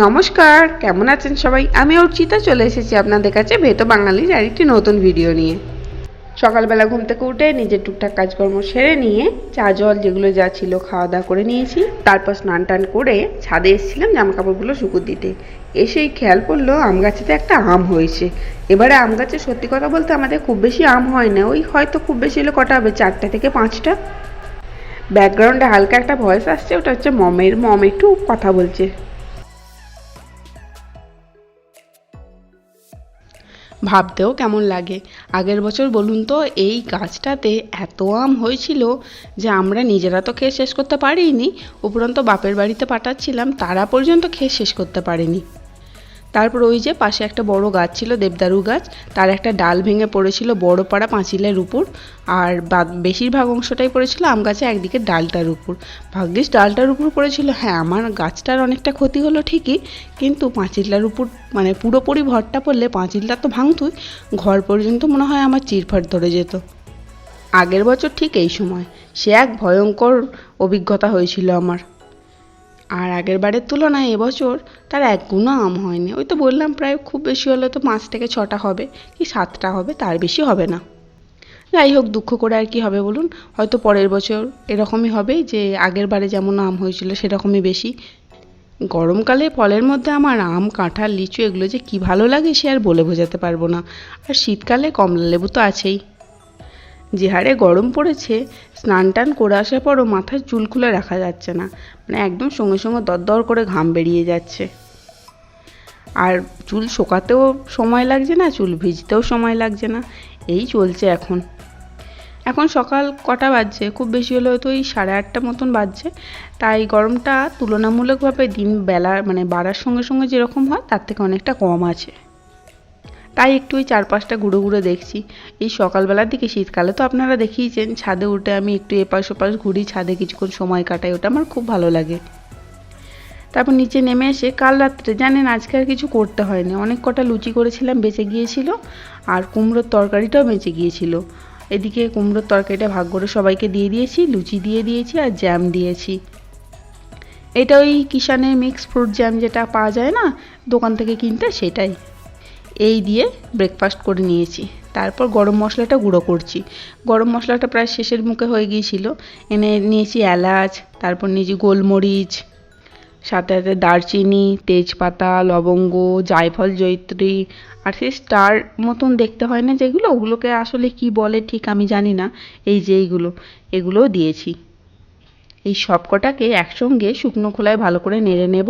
নমস্কার, কেমন আছেন সবাই? আমি অর্চিতা, চলে এসেছি আপনাদের কাছে ভেতো বাঙালির আর একটি নতুন ভিডিও নিয়ে। সকালবেলা ঘুম থেকে উঠে নিজের টুকটাক কাজকর্ম সেরে নিয়ে চা, জল যেগুলো যা ছিল খাওয়া দাওয়া করে নিয়েছি। তারপর স্নান টান করে ছাদে এসেছিলাম জামা কাপড়গুলো শুকুর দিতে। এসেই খেয়াল পড়ল আম গাছেতে একটা আম হয়েছে। এবারে আম গাছে সত্যি কথা বলতে আমাদের খুব বেশি আম হয় না। ওই হয়তো খুব বেশি হলে কটা হবে? চারটে থেকে পাঁচটা। ব্যাকগ্রাউন্ডে হালকা একটা ভয়েস আসছে, ওটা হচ্ছে মমের। মম একটু কথা বলছে। ভাবতেও কেমন লাগে। আগের বছর বলুন তো, এই গাছটাতে এত আম হয়েছিল যে আমরা নিজেরা তো খেয়ে শেষ করতে পারিনি। উপরন্ত বাপের বাড়িতে পাঠাচ্ছিলাম, তারা পর্যন্ত খেয়ে শেষ করতে পারেনি। তারপর ওই যে পাশে একটা বড় গাছ ছিল, দেবদারু গাছ, তার একটা ডাল ভেঙে পড়েছিল বড় পাড়া পাঁচিলের উপর, আর বেশিরভাগ অংশটাই পড়েছিল আম গাছে, একদিকে ডালটার উপর। ভাগ্যিস ডালটার উপর পড়েছিল হ্যাঁ আমার গাছটার অনেকটা ক্ষতি হলো ঠিকই, কিন্তু পাঁচিলটার উপর মানে পুরোপুরি ভরটা পড়লে পাঁচিলটা তো ভাঙতুই, ঘর পর্যন্ত মনে হয় আমার চিরফাট ধরে যেত। আগের বছর ঠিক এই সময়, সে এক ভয়ঙ্কর অভিজ্ঞতা হয়েছিল আমার। আর আগের বারের তুলনায় এবছর তার এক গুণও আম হয়নি। ওই তো বললাম, প্রায় খুব বেশি হলে তো পাঁচ থেকে ছটা হবে, কি সাতটা হবে, তার বেশি হবে না। যাই হোক, দুঃখ করে আর কি হবে বলুন? হয়তো পরের বছর এরকমই হবে যে আগের বারে যেমন আম হয়েছিল সেরকমই বেশি। গরমকালে ফলের মধ্যে আমার আম, কাঁঠাল, লিচু এগুলো যে কি ভালো লাগে সে আর বলে বোঝাতে পারব না। আর শীতকালে কমলা লেবু তো আছেই। যে হারে গরম পড়েছে, স্নান টান করে আসার পরও মাথার চুল খুলে রাখা যাচ্ছে না। মানে একদম সঙ্গে সঙ্গে দরদর করে ঘাম বেরিয়ে যাচ্ছে। আর চুল শোকাতেও সময় লাগছে না, চুল ভিজতেও সময় লাগছে না। এই চলছে এখন। এখন সকাল কটা বাজছে? খুব বেশি হলে হয়তো ওই সাড়ে আটটা মতন বাজছে। তাই গরমটা তুলনামূলকভাবে দিন বেলা মানে বাড়ার সঙ্গে সঙ্গে যেরকম হয়, তার থেকে অনেকটা কম আছে। তাই একটু ওই চারপাশটা ঘুরে ঘুরে দেখছি। এই সকালবেলার দিকে, শীতকালে তো আপনারা দেখিয়েছেন, ছাদে উঠে আমি একটু এপাশ ওপাশ ঘুরি, ছাদে কিছুক্ষণ সময় কাটাই, ওটা আমার খুব ভালো লাগে। তারপর নিচে নেমে এসে, কাল রাত্রে জানেন আজকে আর কিছু করতে হয়নি। অনেক কটা লুচি করেছিলাম, বেঁচে গিয়েছিল, আর কুমড়োর তরকারিটাও বেঁচে গিয়েছিল। এদিকে কুমড়োর তরকারিটা ভাগ করে সবাইকে দিয়ে দিয়েছি, লুচি দিয়ে দিয়েছি আর জ্যাম দিয়েছি। এটা ওই কিষানের মিক্স ফ্রুট জ্যাম যেটা পাওয়া যায় না, দোকান থেকে কিনতে, সেটাই। এই দিয়ে ব্রেকফাস্ট করে নিয়েছি। তারপর গরম মশলাটা গুঁড়ো করছি। গরম মশলাটা প্রায় শেষের মুখে হয়ে গিয়েছিল। এনে নিয়েছি এলাচ, তারপর নিয়েছি গোলমরিচ, সাথে সাথে দারচিনি, তেজপাতা, লবঙ্গ, জায়ফল, জয়িত্রী, আর সেই স্টার মতন দেখতে হয় না যেগুলো, ওগুলোকে আসলে কি বলে ঠিক আমি জানি না। এই যে এইগুলো, এগুলোও দিয়েছি। এই সব কটাকে একসঙ্গে শুকনো খোলায় ভালো করে নেড়ে নেব।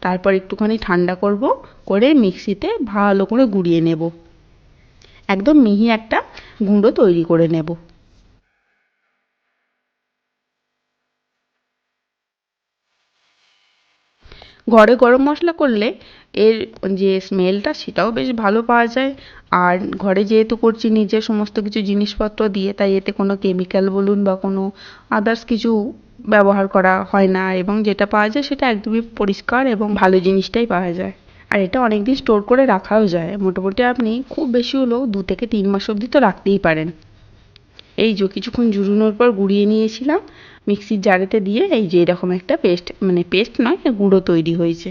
তারপর একটুখানি ঠান্ডা করব, করে মিক্সিতে ভালো করে গুঁড়িয়ে নেব। একদম মিহি একটা গুঁড়ো তৈরি করে নেব। ঘরে গরম মশলা করলে এর যে স্মেলটা সেটাও বেশ ভালো পাওয়া যায়। আর ঘরে যেহেতু করছি নিজে সমস্ত কিছু জিনিসপত্র দিয়ে, তাই এতে কোনো কেমিক্যাল বলুন বা কোনো আদার্স কিছু ব্যবহার করা হয় না। এবং যেটা পাওয়া যায় সেটা একদমই পরিষ্কার এবং ভালো জিনিসটাই পাওয়া যায়। আর এটা অনেক দিন স্টোর করে রাখাও যায়। মোটামুটি আপনি খুব বেশি হলেও দু থেকে তিন মাস অবধি তো রাখতেই পারেন। এই যে কিছুক্ষণ জুড়োনোর পর গুঁড়িয়ে নিয়েছিলাম, মিক্সির জারেতে দিয়ে এই যে এরকম একটা পেস্ট মানে পেস্ট নয়, গুঁড়ো তৈরি হয়েছে।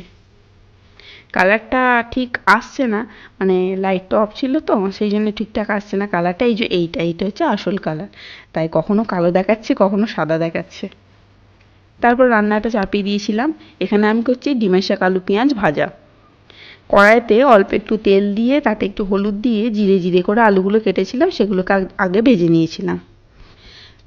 কালারটা ঠিক আসছে না মানে লাইটটা অফ ছিল তো, সেই জন্য ঠিকঠাক আসছে না কালারটা। এই যে এইটা এইটা হচ্ছে আসল কালার। তাই কখনো কালো দেখাচ্ছে, কখনো সাদা দেখাচ্ছে। তারপর রান্নাটা চাপিয়ে দিয়েছিলাম। এখানে আমি করছি ডিমের শাক, আলু, পেঁয়াজ ভাজা। কড়াইতে অল্প একটু তেল দিয়ে, তাতে একটু হলুদ দিয়ে জিরে জিরে করে আলুগুলো কেটেছিলাম, সেগুলোকে আগে ভেজে নিয়েছিলাম।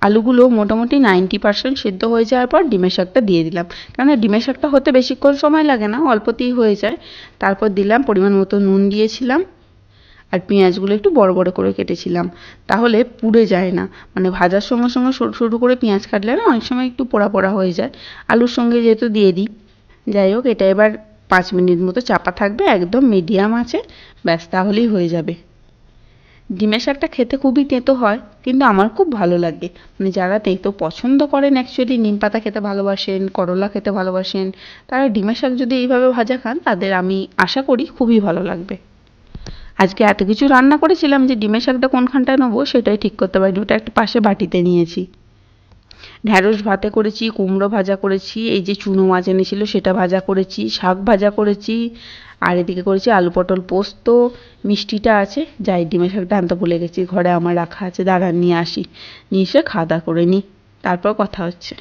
আলুগুলো মোটামুটি নাইনটি পার্সেন্ট সেদ্ধ হয়ে যাওয়ার পর ডিমের শাকটা দিয়ে দিলাম। কেননা ডিমের শাকটা হতে বেশিক্ষণ সময় লাগে না, অল্পতেই হয়ে যায়। তারপর দিলাম পরিমাণ মতো নুন দিয়েছিলাম আর পেঁয়াজগুলো একটু বড় বড় করে কেটেছিলাম। তাহলে পুড়ে যায় না। মানে ভাজার সঙ্গে সঙ্গে সরু সরু করে পেঁয়াজ কাটলে না অনেক সময় একটু পোড়া পোড়া হয়ে যায়। আলুর সঙ্গে যেহেতু দিয়ে দিই, যাই হোক, এটা এবার পাঁচ মিনিট মতো চাপা থাকবে, একদম মিডিয়াম আছে, ব্যাস তাহলেই হয়ে যাবে। ডিমের শাকটা খেতে খুবই তেঁতো হয়, কিন্তু আমার খুব ভালো লাগে। মানে যারা তেঁতো পছন্দ করেন অ্যাকচুয়ালি নিম পাতা খেতে ভালোবাসেন, করলা খেতে ভালোবাসেন, তারা ডিমের শাক যদি এইভাবে ভাজা খান, তাদের আমি আশা করি খুবই ভালো লাগবে। আজকে এত কিছু রান্না করেছিলাম যে ডিমের শাকটা কোনখানটায় নেব, সেটাই ঠিক করতে পারিনি, ওটা একটা পাশে বাটিতে নিয়েছি। ঢ্যাঁড়স ভাতে করেছি, কুমড়ো ভাজা করেছি, এই যে চুনো মাছ এনেছিল সেটা ভাজা করেছি, শাক ভাজা করেছি, আর এদিকে করেছি আলু পটল পোস্ত, মিষ্টিটা আছে, যাই ডিমের শাকটা আনতে ভুলে গেছি, ঘরে আমার রাখা আছে দাঁড়ান নিয়ে আসি, নিয়ে এসে খাওয়া দাওয়া করে নিই, তারপর কথা হচ্ছে।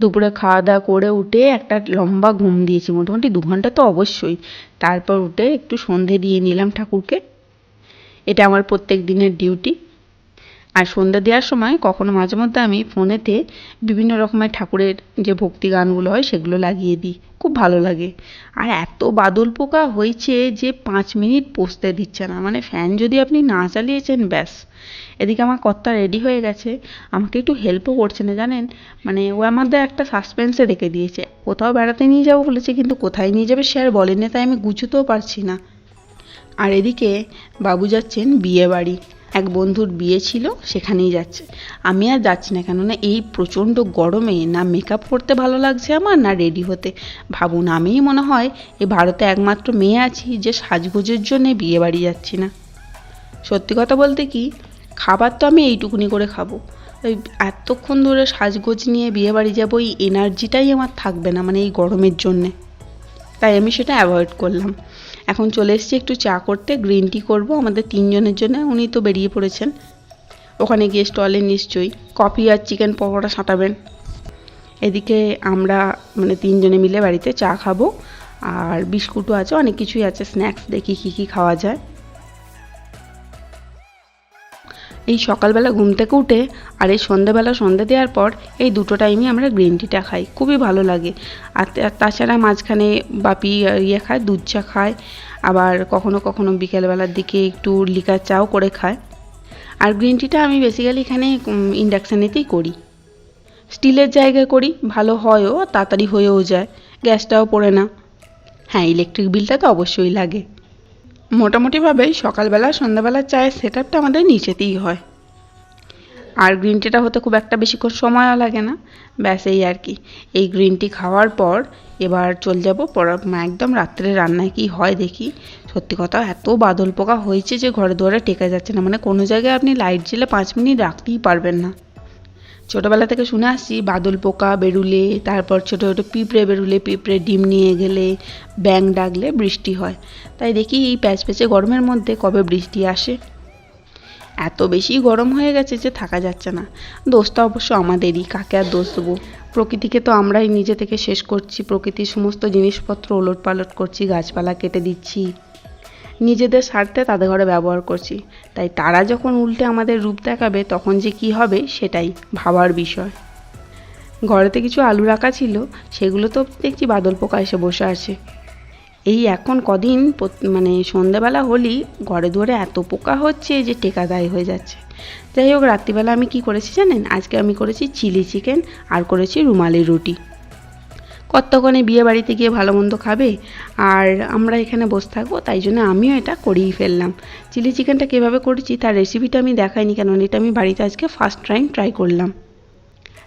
দুপুরে খাওয়া দাওয়া করে উঠে একটা লম্বা ঘুম দিয়েছি, মোটামুটি দু ঘণ্টা তো অবশ্যই, তারপর উঠে একটু সন্ধে দিয়ে নিলাম ঠাকুরকে, এটা আমার প্রত্যেক দিনের ডিউটি আর সন্ধ্যা দেওয়ার সময় কখনো মাঝে মধ্যে আমি ফোনেতে বিভিন্ন রকমের ঠাকুরের যে ভক্তি গানগুলো হয় সেগুলো লাগিয়ে দিই। খুব ভালো লাগে। আর এত বাদল পোকা হয়েছে যে পাঁচ মিনিট পৌঁছতে দিচ্ছে না। মানে ফ্যান যদি আপনি না চালিয়েছেন, ব্যাস। এদিকে আমার কর্তা রেডি হয়ে গেছে। আমাকে একটু হেল্পও করছে না, জানেন? মানে ও আমাদের একটা সাসপেন্সে রেখে দিয়েছে। কোথাও বেড়াতে নিয়ে যাব বলেছে, কিন্তু কোথায় নিয়ে যাবে সে আর বলেনি, তাই আমি গুছোতেও পারছি না। আর এদিকে বাবু যাচ্ছেন বিয়ে বাড়ি এক বন্ধুর বিয়ে ছিল, সেখানেই যাচ্ছে। আমি আর যাচ্ছি না কেননা এই প্রচণ্ড গরমে না মেকআপ করতে ভালো লাগছে আমার, না রেডি হতে। ভাবুন, আমিই মনে হয় এ ভারতে একমাত্র মেয়ে আছি যে সাজগোজের জন্যে বিয়ে বাড়ি যাচ্ছি না। সত্যি কথা বলতে কি, খাবার তো আমি এইটুকুনি করে খাব। ওই এতক্ষণ ধরে সাজগোজ নিয়ে বিয়ে বাড়ি যাব, এই এনার্জিটাই আমার থাকবে না মানে এই গরমের জন্যে। তাই আমি সেটা অ্যাভয়েড করলাম। এখন চলে এসেছি একটু চা করতে গ্রিন টি করব, আমাদের তিনজনের জন্য, উনি তো বেরিয়ে পড়েছেন। ওখানে গিয়ে স্টলে নিশ্চয়ই কফি আর চিকেন পকোড়া সাঁটাবেন। এদিকে আমরা মানে তিনজনে মিলে বাড়িতে চা খাব, আর বিস্কুটও আছে, অনেক কিছুই আছে স্ন্যাক্স দেখি কী কী খাওয়া যায়। এই সকালবেলা ঘুম থেকে উঠে আর এই সন্ধ্যেবেলা সন্ধ্যে দেওয়ার পর এই দুটো টাইমই আমরা গ্রিন টিটা খাই, খুবই ভালো লাগে। আর তাছাড়া মাঝখানে বাপি ইয়ে খায়, দুধ চা খায়, আবার কখনো কখনো বিকেলবেলার দিকে একটু লিকার চাও করে খায়। আর গ্রিন টিটা আমি বেসিক্যালি এখানে ইন্ডাকশানেতেই করি। স্টিলের জায়গায় করি, ভালো হয়ও, তাড়াতাড়ি হয়েও যায়, গ্যাসটাও পড়ে না। হ্যাঁ ইলেকট্রিক বিলটা তো অবশ্যই লাগে। মোটামুটিভাবে সকালবেলা সন্ধ্যাবেলার চায়ের সেট আপটা আমাদের নিচেতেই হয়। আর গ্রিন টিটা হতে খুব একটা বেশিক্ষণ সময়ও লাগে না। ব্যাস এই আর কি। এই গ্রিন টি খাওয়ার পর এবার চল যাব একদম রাত্রে রান্নায় কি হয় দেখি। সত্যি কথা, এত বাদল পোকা হয়েছে যে ঘরে দুয়ারে টেকা যাচ্ছে না। মানে কোনো জায়গায় আপনি লাইট জ্বেলে পাঁচ মিনিট রাখতেই পারবেন না। ছোটোবেলা থেকে শুনে আসছি, বাদল পোকা, বেরুলে, তারপর ছোটো ছোটো পিঁপড়ে বেরুলে, পিঁপড়ে ডিম নিয়ে গেলে ব্যাং ডাকলে বৃষ্টি হয়। তাই দেখি এই প্যাচ প্যাচে গরমের মধ্যে কবে বৃষ্টি আসে? এত বেশি গরম হয়ে গেছে যে থাকা যাচ্ছে না। দোষটা অবশ্য আমাদেরই, কাকে আর দোষ দেবো? প্রকৃতিকে তো আমরাই নিজে থেকে শেষ করছি, প্রকৃতির সমস্ত জিনিসপত্র ওলট পালট করছি, গাছপালা কেটে দিচ্ছি। নিজেদের স্বার্থে তাদের ঘরে ব্যবহার করছি। তাই তারা যখন উল্টে আমাদের রূপ দেখাবে, তখন যে কি হবে সেটাই ভাবার বিষয়। ঘরেতে কিছু আলু রাখা ছিল, সেগুলো তো দেখছি বাদল পোকা এসে বসে আছে। এই এখন কদিন মানে সন্ধেবেলা হলেই ঘরে দুয়ারে এত পোকা হচ্ছে যে টেকা দায় হয়ে যাচ্ছে। যাই হোক, রাত্রিবেলা আমি কি করেছি জানেন? আজকে আমি করেছি চিলি চিকেন আর করেছি রুমালি রুটি। কতক্ষণে বিয়ে বাড়িতে গিয়ে ভালো মন্দ খাবে? আর আমরা এখানে বসে থাকব, তাই জন্য আমিও এটা করেই ফেললাম। চিলি চিকেনটা কীভাবে করেছি, তার রেসিপিটা আমি দেখাইনি কেন, এটা আমি বাড়িতে আজকে ফার্স্ট টাইম ট্রাই করলাম।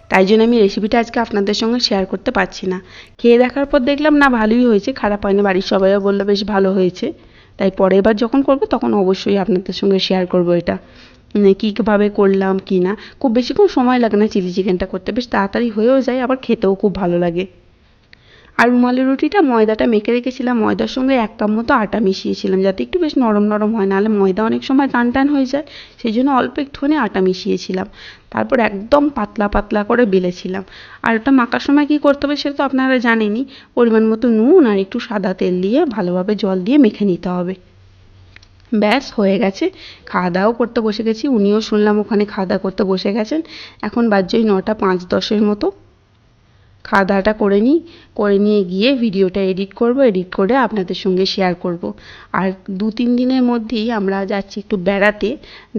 তাই জন্য আমি রেসিপিটা আজকে আপনাদের সঙ্গে শেয়ার করতে পারছি না। খেয়ে দেখার পর দেখলাম, না, ভালোই হয়েছে, খারাপ হয়নি বাড়ির সবাইও বলল, বেশ, ভালো হয়েছে। তাই পরের বার যখন করব, তখন অবশ্যই আপনাদের সঙ্গে শেয়ার করব এটা। মানে কীভাবে করলাম, কি না? খুব বেশিক্ষণ সময় লাগে না চিলি চিকেনটা করতে, বেশ তাড়াতাড়ি হয়েও যায়, আবার খেতেও খুব ভালো লাগে। আর রুমালি রুটিটা ময়দাটা মেখে রেখেছিলাম। ময়দার সঙ্গে এক কাপ মতো আটা মিশিয়েছিলাম যাতে একটু বেশ নরম নরম হয়, নাহলে ময়দা অনেক সময় টান টান হয়ে যায়। সেই জন্য অল্প একটুখানি আটা মিশিয়েছিলাম। তারপর একদম পাতলা পাতলা করে বেলেছিলাম। আর ওটা মাখার সময় কী করতে হবে সেটা তো আপনারা জানেনই। পরিমাণ মতো নুন আর একটু সাদা তেল দিয়ে ভালোভাবে জল দিয়ে মেখে নিতে হবে। ব্যাস, হয়ে গেছে। খাওয়া দাওয়াও করতে বসে গেছি। উনিও শুনলাম ওখানে খাওয়া দাওয়া করতে বসে গেছেন। এখন বাজছে নটা পাঁচ দশের মতো। খাওয়া দাওয়াটা করে নিই, করে নিয়ে গিয়ে ভিডিওটা এডিট করব এডিট করে আপনাদের সঙ্গে শেয়ার করব। আর দু তিন দিনের মধ্যেই আমরা যাচ্ছি একটু বেড়াতে,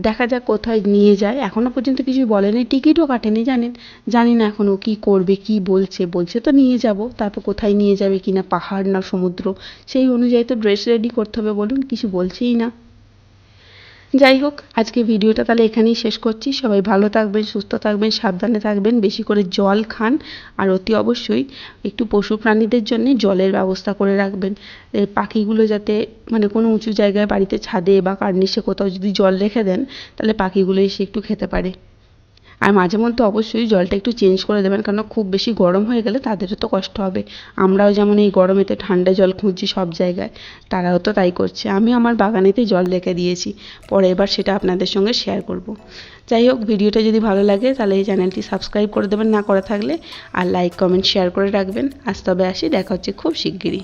দেখা যাক কোথায় নিয়ে যায়। এখনও পর্যন্ত কিছু বলেনি, টিকিটও কাটেনি, জানেন, জানি না এখনও কী করবে, কী বলছে বলছে তো নিয়ে যাব, তারপর কোথায় নিয়ে যাবে কি না পাহাড় না সমুদ্র, সেই অনুযায়ী তো ড্রেস রেডি করতে হবে বলুন, কিছু বলছেই না। যাই হোক আজকে ভিডিওটা তাহলে এখানেই শেষ করছি। সবাই ভালো থাকবেন, সুস্থ থাকবেন, সাবধানে থাকবেন, বেশি করে জল খান আর অতি অবশ্যই একটু পশু প্রাণীদের জন্য জলের ব্যবস্থা করে রাখবেন। পাখিগুলো যাতে মানে কোনো উঁচু জায়গায় বাড়িতে ছাদে বা কার্নিশে কোথাও যদি জল রেখে দেন, তাহলে পাখিগুলো এসে একটু খেতে পারে। আর মাঝে মধ্যে অবশ্যই জলটা একটু চেঞ্জ করে দেবেন কারণ খুব বেশি গরম হয়ে গেলে তাদেরও তো কষ্ট হবে। আমরাও যেমন এই গরমেতে ঠান্ডা জল খুঁজছি সব জায়গায়, তারাও তো তাই করছে। আমি আমার বাগানেতে জল রেখে দিয়েছি, পরে এবার সেটা আপনাদের সঙ্গে শেয়ার করব। যাই হোক, ভিডিওটা যদি ভালো লাগে তাহলে এই চ্যানেলটি সাবস্ক্রাইব করে দেবেন না করা থাকলে, আর লাইক কমেন্ট শেয়ার করে রাখবেন। আজ তবে আসি, দেখা হচ্ছে খুব শিগগিরই।